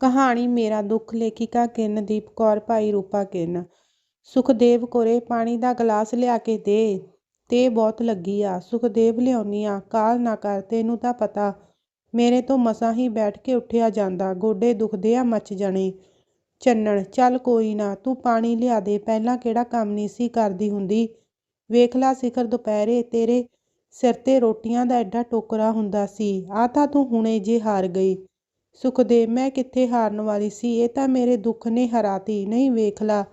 ਕਹਾਣੀ ਮੇਰਾ ਦੁੱਖ ਲੇਖਿਕਾ ਕਿਰਨਦੀਪ ਕੌਰ, ਭਾਈ ਰੂਪਾ ਕਿਰਨ। ਸੁਖਦੇਵ ਕੋਰੇ ਪਾਣੀ ਦਾ ਗਲਾਸ ਲਿਆ ਕੇ ਦੇ, ਤੇ ਬਹੁਤ ਲੱਗੀ ਆ। ਸੁਖਦੇਵ ਲਿਆਉਣੀ ਆ, ਕਾਲ ਨਾ ਕਰ, ਤੈਨੂੰ ਤਾਂ ਪਤਾ, ਮੇਰੇ ਤੋਂ ਮਸਾਂ ਹੀ ਬੈਠ ਕੇ ਉੱਠਿਆ ਜਾਂਦਾ, ਗੋਡੇ ਦੁਖਦੇ ਆ ਮੱਚ ਜਾਣੇ। ਚੰਨਣ, ਚੱਲ ਕੋਈ ਨਾ, ਤੂੰ ਪਾਣੀ ਲਿਆ ਦੇ, ਪਹਿਲਾਂ ਕਿਹੜਾ ਕੰਮ ਨਹੀਂ ਸੀ ਕਰਦੀ ਹੁੰਦੀ। ਵੇਖ ਲਾ ਸਿਖਰ ਦੁਪਹਿਰੇ, ਤੇਰੇ ਸਿਰ ਤੇ ਰੋਟੀਆਂ ਦਾ ਐਡਾ ਟੋਕਰਾ ਹੁੰਦਾ ਸੀ ਆ ਤਾਂ ਤੂੰ ਹੁਣੇ ਜੇ ਹਾਰ ਗਈ। ਸੁਖਦੇਵ ਮੈਂ ਕਿੱਥੇ ਹਾਰਨ ਵਾਲੀ ਸੀ? ਇਹ ਤਾਂ ਮੇਰੇ ਦੁੱਖ ਨੇ ਹਰਾਤੀ। ਨਹੀਂ ਵੇਖ ਲਾ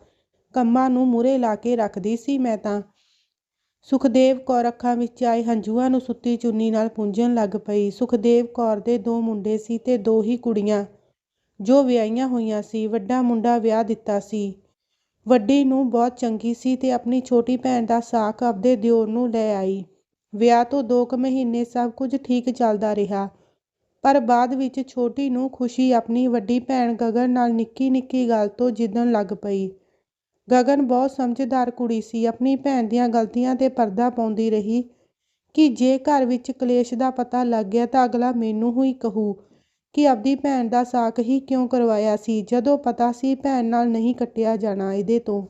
ਕੰਮਾਂ ਨੂੰ ਮੂਰੇ ਲਾ ਕੇ ਰੱਖਦੀ ਸੀ ਮੈਂ ਤਾਂ। ਸੁਖਦੇਵ ਕੌਰ ਅੱਖਾਂ ਵਿੱਚ ਆਏ, ਹੰਝੂਆਂ ਨੂੰ ਸੁੱਤੀ ਚੁੰਨੀ ਨਾਲ ਪੂੰਝਣ ਲੱਗ ਪਈ। ਸੁਖਦੇਵ ਕੌਰ ਦੇ ਦੋ ਮੁੰਡੇ ਸੀ ਤੇ ਦੋ ਹੀ ਕੁੜੀਆਂ, ਜੋ ਵਿਆਹੀਆਂ ਹੋਈਆਂ ਸੀ। ਵੱਡਾ ਮੁੰਡਾ ਵਿਆਹ ਦਿੱਤਾ ਸੀ। ਵੱਡੀ ਨੂੰ ਬਹੁਤ ਚੰਗੀ ਸੀ ਤੇ ਆਪਣੀ ਛੋਟੀ ਭੈਣ ਦਾ ਸਾਕ ਆਪਦੇ ਦਿਓਰ ਨੂੰ ਲੈ ਆਈ। ਵਿਆਹ ਤੋਂ 2 ਕੁ ਮਹੀਨੇ ਸਭ ਕੁਝ ਠੀਕ ਚੱਲਦਾ ਰਿਹਾ। ਪਰ ਬਾਅਦ ਵਿੱਚ ਛੋਟੀ ਨੂੰ ਖੁਸ਼ੀ ਆਪਣੀ ਵੱਡੀ ਭੈਣ ਗਗਨ ਨਾਲ ਨਿੱਕੀ ਨਿੱਕੀ ਗੱਲ ਤੋਂ ਜਿੱਦਣ ਲੱਗ ਪਈ। ਗਗਨ ਬਹੁਤ ਸਮਝਦਾਰ ਕੁੜੀ ਸੀ। ਆਪਣੀ ਭੈਣ ਦੀਆਂ ਗਲਤੀਆਂ ਤੇ ਪਰਦਾ ਪਾਉਂਦੀ ਰਹੀ ਕਿ ਜੇ ਘਰ ਵਿੱਚ ਕਲੇਸ਼ ਦਾ ਪਤਾ ਲੱਗ ਗਿਆ ਤਾਂ ਅਗਲਾ ਮੈਨੂੰ ਹੀ ਕਹੂ ਕਿ ਆਪਦੀ ਭੈਣ ਦਾ ਸਾਕ ਹੀ ਕਿਉਂ ਕਰਵਾਇਆ ਸੀ? ਜਦੋਂ ਪਤਾ ਸੀ ਭੈਣ ਨਾਲ ਨਹੀਂ ਕੱਟਿਆ ਜਾਣਾ ਇਹਦੇ ਤੋਂ।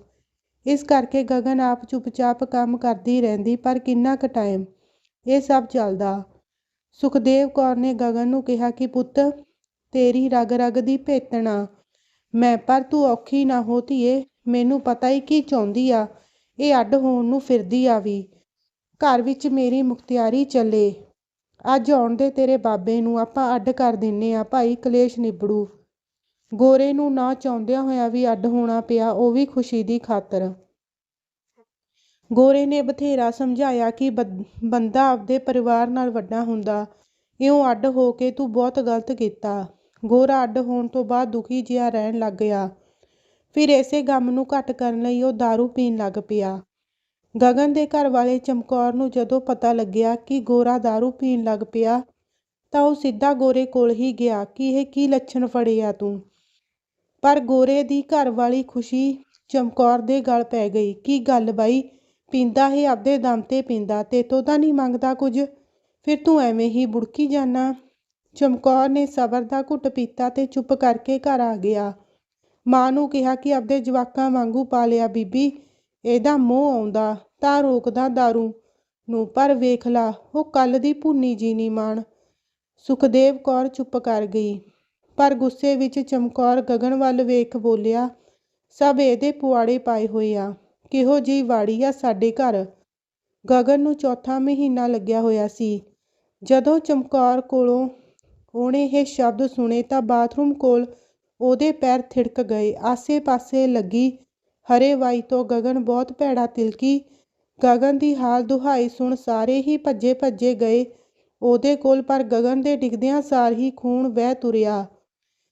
ਇਸ ਕਰਕੇ ਗਗਨ ਆਪ ਚੁੱਪਚਾਪ ਕੰਮ ਕਰਦੀ ਰਹਿੰਦੀ, ਪਰ ਕਿੰਨਾ ਕੁ ਟਾਈਮ ਇਹ ਸਭ ਚੱਲਦਾ। ਸੁਖਦੇਵ ਕੌਰ ਨੇ ਗਗਨ ਨੂੰ ਕਿਹਾ ਕਿ ਪੁੱਤ, ਤੇਰੀ ਰਗ ਰਗ ਦੀ ਭੇਤਣਾ। ਮੈਂ, ਪਰ ਤੂੰ ਔਖੀ ਨਾ ਹੋ ਧੀਏ, ਮੈਨੂੰ ਪਤਾ ਹੀ ਕੀ ਚਾਹੁੰਦੀ ਆ। ਇਹ ਅੱਡ ਹੋਣ ਨੂੰ ਫਿਰਦੀ ਆ ਵੀ। ਘਰ ਵਿੱਚ ਮੇਰੀ ਮੁਖਤਿਆਰੀ ਚੱਲੇ। ਅੱਜ ਆਉਣ ਦੇ ਤੇਰੇ ਬਾਬੇ ਨੂੰ ਆਪਾਂ ਅੱਡ ਕਰ ਦਿੰਨੇ ਆ, ਭਾਈ ਕਲੇਸ਼ ਨਿਬੜੂ। ਗੋਰੇ ਨੂੰ ਨਾ ਚਾਹੁੰਦਿਆਂ ਹੋਇਆ ਵੀ ਅੱਡ ਹੋਣਾ ਪਿਆ, ਉਹ ਵੀ ਖੁਸ਼ੀ ਦੀ ਖਾਤਰ। ਗੋਰੇ ਨੇ ਬਥੇਰਾ ਸਮਝਾਇਆ ਕਿ ਬੰਦਾ ਆਪਦੇ ਪਰਿਵਾਰ ਨਾਲ ਵੱਡਾ ਹੁੰਦਾ ਇਉਂ ਅੱਡ ਹੋ ਕੇ ਤੂੰ ਬਹੁਤ ਗਲਤ ਕੀਤਾ ਗੋਰਾ ਅੱਡ ਹੋਣ ਤੋਂ ਬਾਅਦ ਦੁਖੀ ਜਿਹਾ ਰਹਿਣ ਲੱਗ ਗਿਆ ਫਿਰ ਇਸੇ ਗਮ ਨੂੰ ਘੱਟ ਕਰਨ ਲਈ ਉਹ दारू ਪੀਣ ਲੱਗ ਪਿਆ ਗਗਨ ਦੇ ਘਰ ਵਾਲੇ ਚਮਕੌਰ ਨੂੰ ਜਦੋਂ ਪਤਾ ਲੱਗਿਆ ਕਿ ਗੋਰਾ दारू ਪੀਣ ਲੱਗ ਪਿਆ ਤਾਂ ਉਹ ਸਿੱਧਾ ਗੋਰੇ ਕੋਲ ਹੀ ਗਿਆ ਕਿ ਇਹ ਕੀ ਲੱਛਣ ਫੜੇ ਆ ਤੂੰ ਪਰ ਗੋਰੇ ਦੀ ਘਰ ਵਾਲੀ ਖੁਸ਼ੀ ਚਮਕੌਰ ਦੇ ਗਲ ਪੈ ਗਈ ਕੀ ਗੱਲ ਬਾਈ ਪੀਂਦਾ ਹੀ ਆਪਦੇ ਦਮ ਤੇ ਪੀਂਦਾ ਤੇ ਤੇਤੋਂ ਤਾਂ ਨਹੀਂ ਮੰਗਦਾ ਕੁਝ। ਫਿਰ ਤੂੰ ਐਵੇਂ ਹੀ ਬੁੜਕੀ ਜਾਣਾ ਚਮਕੌਰ ਨੇ ਸਬਰ ਦਾ ਘੁੱਟ ਪੀਤਾ ਤੇ ਚੁੱਪ ਕਰਕੇ ਘਰ ਆ ਗਿਆ। ਮਾਂ ਨੂੰ ਕਿਹਾ ਕਿ ਆਪਦੇ ਜਵਾਕਾਂ ਵਾਂਗੂ ਪਾਲਿਆ ਬੀਬੀ, ਇਹਦਾ ਮੋਹ ਆਉਂਦਾ, ਤਾਂ ਰੋਕਦਾ दारू ਨੂੰ, ਪਰ ਵੇਖ ਲਾ, ਉਹ ਕੱਲ ਦੀ ਭੁੰਨੀ ਜੀ ਨਹੀਂ ਮਾਣ। ਸੁਖਦੇਵ ਕੌਰ ਚੁੱਪ ਕਰ ਗਈ। ਪਰ ਗੁੱਸੇ ਵਿੱਚ ਚਮਕੌਰ ਗਗਨ ਵੱਲ ਵੇਖ ਬੋਲਿਆ, ਸਭ ਇਹਦੇ ਪੁਆੜੇ ਪਾਏ ਹੋਏ ਆ। ਕਿਹੋ ਜਿਹੀ ਵਾੜੀ ਆ ਸਾਡੇ ਘਰ? ਗਗਨ ਨੂੰ ਚੌਥਾ ਮਹੀਨਾ ਲੱਗਿਆ ਹੋਇਆ ਸੀ। ਜਦੋਂ ਚਮਕੌਰ ਕੋਲੋਂ ਉਹਨੇ ਇਹ ਸ਼ਬਦ ਸੁਣੇ ਤਾਂ ਬਾਥਰੂਮ ਕੋਲ ਉਹਦੇ ਪੈਰ ਥਿੜਕ ਗਏ। ਆਸੇ-ਪਾਸੇ ਲੱਗੀ ਹਰੇ ਵਾਈ ਤੋਂ ਗਗਨ ਬਹੁਤ ਭੈੜਾ ਤਿਲਕੀ। ਗਗਨ ਦੀ ਹਾਲ ਦੁਹਾਈ ਸੁਣ ਸਾਰੇ ਹੀ ਭੱਜੇ-ਭੱਜੇ ਗਏ ਉਹਦੇ ਕੋਲ, ਪਰ ਗਗਨ ਦੇ ਡਿੱਗਦਿਆਂ ਸਾਰ ਹੀ ਖੂਨ ਵਹਿ ਤੁਰਿਆ।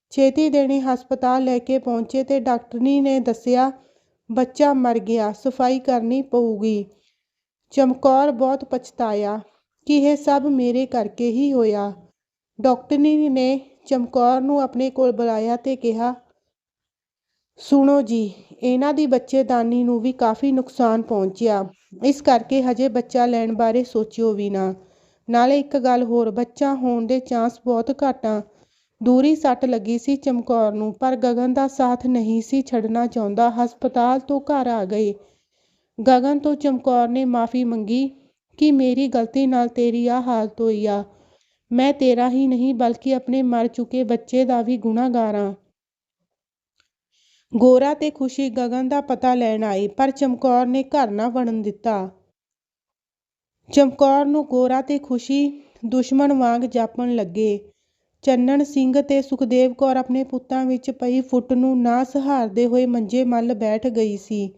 ਛੇਤੀ ਦੇਣੀ ਹਸਪਤਾਲ ਲੈ ਕੇ ਪਹੁੰਚੇ ਤੇ ਡਾਕਟਰਨੀ ਨੇ ਦੱਸਿਆ ਬੱਚਾ ਮਰ ਗਿਆ, ਸਫ਼ਾਈ ਕਰਨੀ ਪਊਗੀ। ਚਮਕੌਰ ਬਹੁਤ ਪਛਤਾਇਆ ਕਿ ਇਹ ਸਭ ਮੇਰੇ ਕਰਕੇ ਹੀ ਹੋਇਆ। ਡਾਕਟਰਨੀ ਨੇ ਚਮਕੌਰ ਨੂੰ ਆਪਣੇ ਕੋਲ ਬੁਲਾਇਆ ਤੇ ਕਿਹਾ, ਸੁਣੋ ਜੀ, ਇਹਨਾਂ ਦੀ ਬੱਚੇਦਾਨੀ ਨੂੰ ਵੀ ਕਾਫੀ ਨੁਕਸਾਨ ਪਹੁੰਚਿਆ। ਇਸ ਕਰਕੇ ਹਜੇ ਬੱਚਾ ਲੈਣ ਬਾਰੇ ਸੋਚਿਓ ਵੀ ਨਾ। ਨਾਲੇ ਇੱਕ ਗੱਲ ਹੋਰ, ਬੱਚਾ ਹੋਣ ਦੇ ਚਾਂਸ ਬਹੁਤ ਘੱਟ ਆ। ਦੂਰੀ ਸੱਟ ਲੱਗੀ ਸੀ ਚਮਕੌਰ ਨੂੰ, ਪਰ ਗਗਨ ਦਾ ਸਾਥ ਨਹੀਂ ਸੀ ਛੱਡਣਾ ਚਾਹੁੰਦਾ। ਹਸਪਤਾਲ ਤੋਂ ਘਰ ਆ ਗਏ ਗਗਨ ਤੋਂ ਚਮਕੌਰ ਨੇ ਮਾਫੀ ਮੰਗੀ ਕਿ ਮੇਰੀ ਗਲਤੀ ਨਾਲ ਤੇਰੀ ਆ ਹਾਲਤ ਹੋਈ ਆ। ਮੈਂ ਤੇਰਾ ਹੀ ਨਹੀਂ, ਬਲਕਿ ਆਪਣੇ ਮਰ ਚੁੱਕੇ ਬੱਚੇ ਦਾ ਵੀ ਗੁਨਾਹਗਾਰ ਆ ਗੋਰਾ ਤੇ ਖੁਸ਼ੀ ਗਗਨ ਦਾ ਪਤਾ ਲੈਣ ਆਏ ਪਰ ਚਮਕੌਰ ਨੇ ਘਰ ਨਾ ਵੜਨ ਦਿੱਤਾ। ਚਮਕੌਰ ਨੂੰ ਗੋਰਾ ਤੇ ਖੁਸ਼ੀ ਦੁਸ਼ਮਣ ਵਾਂਗ ਜਾਪਣ ਲੱਗੇ। ਚੰਨਣ ਸਿੰਘ ਤੇ ਸੁਖਦੇਵ ਕੌਰ ਆਪਣੇ ਪੁੱਤਾਂ ਵਿੱਚ ਪਈ ਫੁੱਟ ਨੂੰ ਨਾ ਸਹਾਰਦੇ ਹੋਏ ਮੰਜੇ ਮੱਲ ਬੈਠ ਗਈ ਸੀ।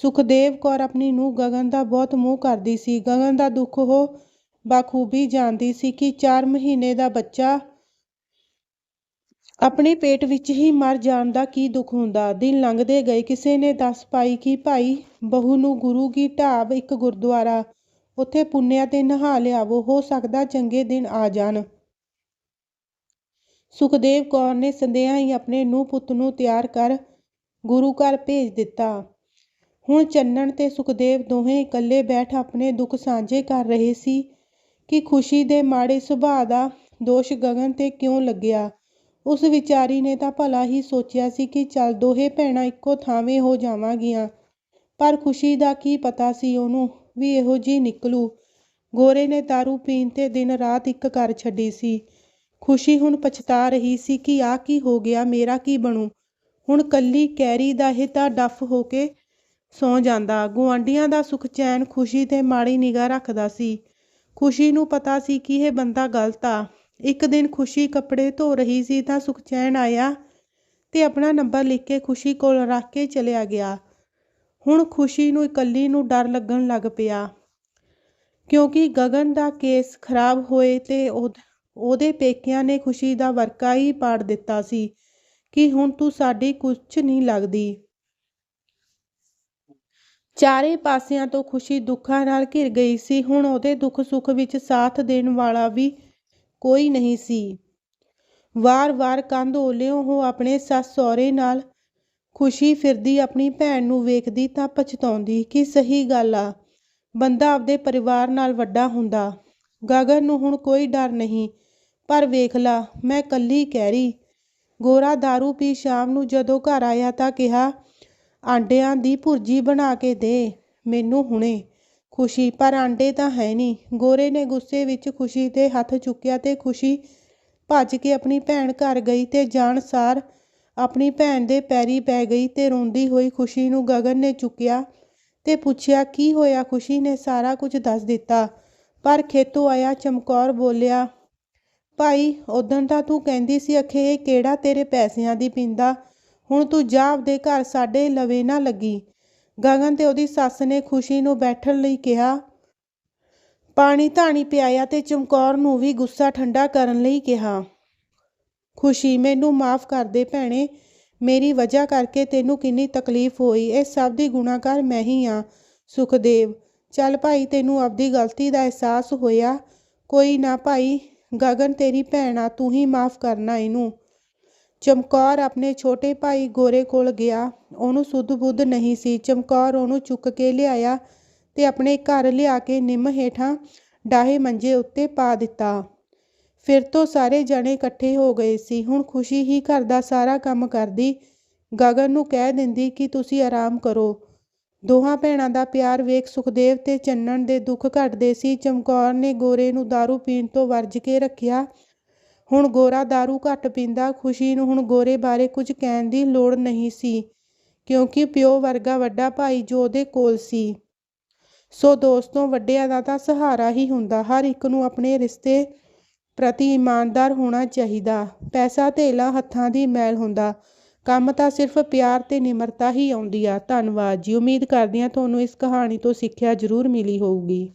ਸੁਖਦੇਵ ਕੌਰ ਆਪਣੀ ਨੂੰ ਗਗਨ ਦਾ ਬਹੁਤ ਮੋਹ ਕਰਦੀ ਸੀ। ਗਗਨ ਦਾ ਦੁੱਖ ਉਹ ਬਾਖੂਬੀ ਜਾਣਦੀ ਸੀ ਕਿ 4 ਮਹੀਨੇ ਦਾ ਬੱਚਾ ਆਪਣੇ ਪੇਟ ਵਿੱਚ ਹੀ ਮਰ ਜਾਣ ਦਾ ਕੀ ਦੁੱਖ ਹੁੰਦਾ। ਦਿਨ ਲੰਘਦੇ ਗਏ। ਕਿਸੇ ਨੇ ਦੱਸ ਪਾਈ ਕਿ ਭਾਈ ਬਹੂ ਨੂੰ ਗੁਰੂ ਕੀ ਢਾਬ ਇੱਕ ਗੁਰਦੁਆਰਾ, ਉੱਥੇ ਪੁੰਨਿਆ ਤੇ ਨਹਾ ਲਿਆਵੋ, ਹੋ ਸਕਦਾ ਚੰਗੇ ਦਿਨ ਆ ਜਾਣ। ਸੁਖਦੇਵ ਕੌਰ ਨੇ ਸੰਦਿਆਂ ਹੀ ਆਪਣੇ ਨੂੰ ਪੁੱਤ ਨੂੰ ਤਿਆਰ ਕਰ ਗੁਰੂ ਘਰ ਭੇਜ ਦਿੱਤਾ। ਹੁਣ ਚੰਨਣ ਤੇ ਸੁਖਦੇਵ ਦੋਹੇ ਇਕੱਲੇ ਬੈਠ ਆਪਣੇ ਦੁੱਖ ਸਾਂਝੇ ਕਰ ਰਹੇ ਸੀ ਕਿ ਖੁਸ਼ੀ ਦੇ ਮਾੜੇ ਸੁਭਾਅ ਦਾ ਦੋਸ਼ ਗਗਨ ਤੇ ਕਿਉਂ ਲੱਗਿਆ। ਉਸ ਵਿਚਾਰੀ ਨੇ ਤਾਂ ਭਲਾ ਹੀ ਸੋਚਿਆ ਸੀ ਕਿ ਚੱਲ ਦੋਹੇ ਭੈਣਾਂ ਇੱਕੋ ਥਾਵੇਂ ਹੋ ਜਾਵਾਂਗੀਆਂ, ਪਰ ਖੁਸ਼ੀ ਦਾ ਕੀ ਪਤਾ ਸੀ ਉਹਨੂੰ ਵੀ ਇਹੋ ਜਿਹੀ ਨਿਕਲੂ। ਗੋਰੇ ਨੇ ਦਾਰੂ ਪੀਣ ਤੇ ਦਿਨ ਰਾਤ ਇੱਕ ਕਰ ਛੱਡੀ ਸੀ। ਖੁਸ਼ੀ ਹੁਣ ਪਛਤਾ ਰਹੀ ਸੀ ਕਿ ਆਹ ਕੀ ਹੋ ਗਿਆ, ਮੇਰਾ ਕੀ ਬਣੂ? ਹੁਣ ਕੱਲੀ ਕੈਰੀ ਦਾ ਇਹ ਤਾਂ ਡੱਫ ਹੋ ਕੇ ਸੌ ਜਾਂਦਾ। ਗੁਆਂਢੀਆਂ ਦਾ ਸੁਖ ਚੈਨ ਖੁਸ਼ੀ ਤੇ ਮਾੜੀ ਨਿਗਾਹ ਰੱਖਦਾ ਸੀ। ਖੁਸ਼ੀ ਨੂੰ ਪਤਾ ਸੀ ਕਿ ਇਹ ਬੰਦਾ ਗਲਤ ਆ। ਇੱਕ ਦਿਨ ਖੁਸ਼ੀ ਕੱਪੜੇ ਧੋ ਰਹੀ ਸੀ ਤਾਂ ਸੁਖਚੈਨ ਆਇਆ ਤੇ ਆਪਣਾ ਨੰਬਰ ਲਿਖ ਕੇ ਖੁਸ਼ੀ ਕੋਲ ਰੱਖ ਕੇ ਚਲਿਆ ਗਿਆ। ਹੁਣ ਖੁਸ਼ੀ ਨੂੰ ਇਕੱਲੀ ਨੂੰ ਡਰ ਲੱਗਣ ਲੱਗ ਪਿਆ। ਕਿਉਂਕਿ ਗਗਨ ਦਾ ਕੇਸ ਖਰਾਬ ਹੋਏ ਤੇ ਉਹ- ਉਹਦੇ ਪੇਕਿਆਂ ਨੇ ਖੁਸ਼ੀ ਦਾ ਵਰਕਾ ਹੀ ਪਾੜ ਦਿੱਤਾ ਸੀ ਕਿ ਹੁਣ ਤੂੰ ਸਾਡੀ ਕੁਛ ਨਹੀਂ ਲੱਗਦੀ। ਚਾਰੇ ਪਾਸਿਆਂ ਤੋਂ ਖੁਸ਼ੀ ਦੁੱਖਾਂ ਨਾਲ ਘਿਰ ਗਈ ਸੀ। ਹੁਣ ਉਹਦੇ ਦੁੱਖ ਸੁੱਖ ਵਿੱਚ ਸਾਥ ਦੇਣ ਵਾਲਾ ਵੀ ਕੋਈ ਨਹੀਂ ਸੀ। ਵਾਰ-ਵਾਰ ਕੰਧ ਓਲਿਓ ਉਹ ਆਪਣੇ ਸੱਸ ਸਹੁਰੇ ਨਾਲ ਖੁਸ਼ੀ ਫਿਰਦੀ ਆਪਣੀ ਭੈਣ ਨੂੰ ਵੇਖਦੀ ਤਾਂ ਪਛਤਾਉਂਦੀ ਕਿ ਸਹੀ ਗੱਲ ਆ, ਬੰਦਾ ਆਪਦੇ ਪਰਿਵਾਰ ਨਾਲ ਵੱਡਾ ਹੁੰਦਾ। ਗਗਨ ਨੂੰ ਹੁਣ ਕੋਈ ਡਰ ਨਹੀਂ। ਪਰ ਵੇਖ ਲਾ, ਮੈਂ ਕੱਲੀ ਕਹਿ ਰਹੀ। ਗੋਰਾ दारू ਪੀ ਸ਼ਾਮ ਨੂੰ ਜਦੋਂ ਘਰ ਆਇਆ ਤਾਂ ਕਿਹਾ, ਆਂਡਿਆਂ ਦੀ ਭੁਰਜੀ ਬਣਾ ਕੇ ਦੇ, ਮੈਨੂੰ ਹੁਣੇ। ਖੁਸ਼ੀ, ਪਰ ਆਂਡੇ ਤਾਂ ਹੈ ਨਹੀਂ ਗੋਰੇ ਨੇ ਗੁੱਸੇ ਵਿੱਚ ਖੁਸ਼ੀ ਦੇ ਹੱਥ ਚੁੱਕਿਆ ਤੇ ਖੁਸ਼ੀ ਭੱਜ ਕੇ ਆਪਣੀ ਭੈਣ ਘਰ ਗਈ ਤੇ ਜਾਣ ਸਾਰ ਆਪਣੀ ਭੈਣ ਦੇ ਪੈਰੀ ਪੈ ਗਈ ਤੇ ਰੋਂਦੀ ਹੋਈ ਖੁਸ਼ੀ ਨੂੰ ਗਗਨ ਨੇ ਚੁੱਕਿਆ ਤੇ ਪੁੱਛਿਆ, ਕੀ ਹੋਇਆ? ਖੁਸ਼ੀ ਨੇ ਸਾਰਾ ਕੁਝ ਦੱਸ ਦਿੱਤਾ। ਪਰ ਖੇਤੋਂ ਆਇਆ ਚਮਕੌਰ ਬੋਲਿਆ ਭਾਈ ਉਦੋਂ ਤਾਂ ਤੂੰ ਕਹਿੰਦੀ ਸੀ, ਅਖੇ ਇਹ ਕਿਹੜਾ ਤੇਰੇ ਪੈਸਿਆਂ ਦੀ ਪੀਂਦਾ? ਹੁਣ ਤੂੰ ਜਾ ਆਪਦੇ ਘਰ ਸਾਡੇ ਲਵੇ ਨਾ ਲੱਗੀ। ਗਗਨ ਤੇ ਉਹਦੀ ਸੱਸ ਨੇ ਖੁਸ਼ੀ ਨੂੰ ਬੈਠਣ ਲਈ ਕਿਹਾ। ਪਾਣੀ ਧਾਣੀ ਪਿਆਇਆ ਤੇ ਚਮਕੌਰ ਨੂੰ ਵੀ ਗੁੱਸਾ ਠੰਡਾ ਕਰਨ ਲਈ ਕਿਹਾ। ਖੁਸ਼ੀ, ਮੈਨੂੰ ਮਾਫ ਕਰ ਦੇ ਭੈਣੇ। ਮੇਰੀ ਵਜ੍ਹਾ ਕਰਕੇ ਤੈਨੂੰ ਕਿੰਨੀ ਤਕਲੀਫ ਹੋਈ। ਇਹ ਸਭ ਦੀ ਗੁਨਾਹਗਾਰ ਮੈਂ ਹੀ ਆ, ਸੁਖਦੇਵ। ਚੱਲ ਭਾਈ, ਤੈਨੂੰ ਆਪਦੀ ਗਲਤੀ ਦਾ ਅਹਿਸਾਸ ਹੋਇਆ। ਕੋਈ ਨਾ ਭਾਈ ਗਗਨ, ਤੇਰੀ ਭੈਣ ਆ, ਤੂੰ ਹੀ ਮਾਫ ਕਰਨਾ ਇਹਨੂੰ। ਚਮਕੌਰ ਆਪਣੇ ਛੋਟੇ ਭਾਈ ਗੋਰੇ ਕੋਲ ਗਿਆ। ਉਹਨੂੰ ਸੁੱਧ ਬੁੱਧ ਨਹੀਂ ਸੀ। ਚਮਕੌਰ ਉਹਨੂੰ ਚੁੱਕ ਕੇ ਲਿਆਇਆ ਤੇ ਆਪਣੇ ਘਰ ਲਿਆ ਕੇ ਨਿੰਮ ਹੇਠਾਂ ਡਾਹੇ ਮੰਜੇ ਉੱਤੇ ਪਾ ਦਿੱਤਾ। ਫਿਰ ਤੋਂ ਸਾਰੇ ਜਣੇ ਇਕੱਠੇ ਹੋ ਗਏ ਸੀ। ਹੁਣ ਖੁਸ਼ੀ ਹੀ ਘਰ ਦਾ ਸਾਰਾ ਕੰਮ ਕਰਦੀ। ਗਗਨ ਨੂੰ ਕਹਿ ਦਿੰਦੀ ਕਿ ਤੁਸੀਂ ਆਰਾਮ ਕਰੋ। ਦੋਹਾਂ ਭੈਣਾਂ ਦਾ ਪਿਆਰ ਵੇਖ ਸੁਖਦੇਵ ਤੇ ਚੰਨਣ ਦੇ ਦੁੱਖ ਘਟਦੇ ਸੀ ਚਮਕੌਰ ਨੇ ਗੋਰੇ ਨੂੰ दारू ਪੀਣ ਤੋਂ ਵਰਜ ਕੇ ਰੱਖਿਆ ਹੁਣ ਗੋਰਾ दारू ਘੱਟ ਪੀਂਦਾ ਖੁਸ਼ੀ ਨੂੰ ਹੁਣ ਗੋਰੇ ਬਾਰੇ ਕੁਝ ਕਹਿਣ ਦੀ ਲੋੜ ਨਹੀਂ ਸੀ ਕਿਉਂਕਿ ਪਿਓ ਵਰਗਾ ਵੱਡਾ ਭਾਈ ਜੋ ਉਹਦੇ ਕੋਲ ਸੀ ਸੋ ਦੋਸਤੋਂ ਵੱਡਿਆਂ ਦਾ ਤਾਂ ਸਹਾਰਾ ਹੀ ਹੁੰਦਾ ਹਰ ਇੱਕ ਨੂੰ ਆਪਣੇ ਰਿਸ਼ਤੇ ਪ੍ਰਤੀ ਇਮਾਨਦਾਰ ਹੋਣਾ ਚਾਹੀਦਾ ਪੈਸਾ ਧੇਲਾ ਹੱਥਾਂ ਦੀ ਮੈਲ ਹੁੰਦਾ ਕੰਮ ਤਾਂ ਸਿਰਫ ਪਿਆਰ ਤੇ ਨਿਮਰਤਾ ਹੀ ਆਉਂਦੀ ਆ। ਧੰਨਵਾਦ ਜੀ। ਉਮੀਦ ਕਰਦੇ ਹਾਂ ਤੁਹਾਨੂੰ ਇਸ ਕਹਾਣੀ ਤੋਂ ਸਿੱਖਿਆ ਜ਼ਰੂਰ ਮਿਲੀ ਹੋਊਗੀ।